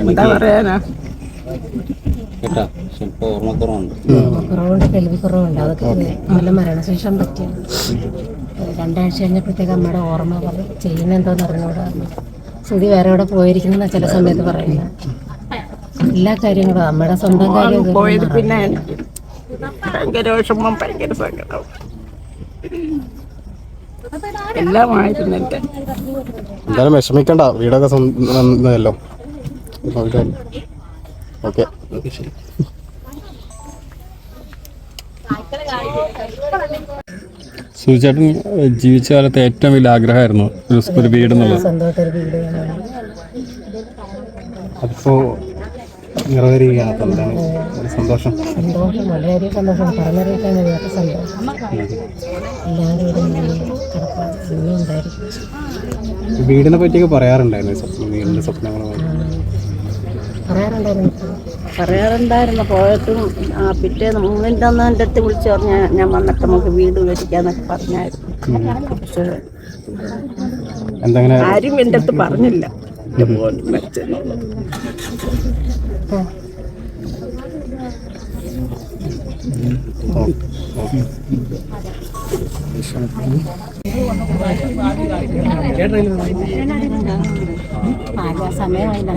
എന്താ പറയാനാ? കേട്ടാ ചിലപ്പോൾ ഓർമ്മക്കുറവുണ്ട്. കുറവുണ്ട് കേൾവി കുറവുണ്ട് അതൊക്കെ നല്ല മരണശേഷം പറ്റിയ രണ്ടാഴ്ച കഴിഞ്ഞപ്പോഴത്തേക്ക് അമ്മയുടെ ഓർമ്മ പറഞ്ഞു ചെയ്യുന്ന എന്തോന്ന് അറിഞ്ഞൂടാ. ശ്രുതി വേറെ എവിടെ പോയിരിക്കുന്ന ചില സമയത്ത് പറയില്ല എല്ലാ കാര്യങ്ങളും അമ്മയുടെ സ്വന്തം കാര്യം ഇത് പോയത് പിന്നെ ഭയങ്കര വിഷമം ഭയങ്കര സങ്കടം. എല്ലാമായിരുന്നു എന്റെ എന്തായാലും വിഷമിക്കണ്ട. വീടൊക്കെ സ്വന്തമല്ലോ ഓക്കെ. ഓക്കെ. ശരി. സുചേട്ടൻ ജീവിച്ച കാലത്തെ ഏറ്റവും വലിയ ആഗ്രഹമായിരുന്നു ഒരു വീട് എന്നുള്ളത് അതിപ്പോ സന്തോഷം. സന്തോഷം വളരെയധികം സന്തോഷം. പറഞ്ഞറിയിക്കാൻ കഴിയാത്ത സന്തോഷം. എല്ലാവരും വീടിനെ പറ്റിയൊക്കെ പറയാറുണ്ടായിരുന്നു സ്വപ്നം വീടിന്റെ സ്വപ്നങ്ങളും പറയാറുണ്ടായിരുന്നു. പറയാറുണ്ടായിരുന്നു. പോയിട്ടും ആ പിറ്റേന്ന് മൂന്നിന്റെ അന്ന് എന്റെ അടുത്ത് വിളിച്ചു പറഞ്ഞാൽ ഞാൻ വന്നിട്ട് നമുക്ക് വീട് മേടിക്കാന്നൊക്കെ പറഞ്ഞായിരുന്നു. പക്ഷേ ആരും എന്റെ അടുത്ത് പറഞ്ഞില്ല. എന്റെ മോൻ മരിച്ചെന്നുള്ളത് സമയമായില്ല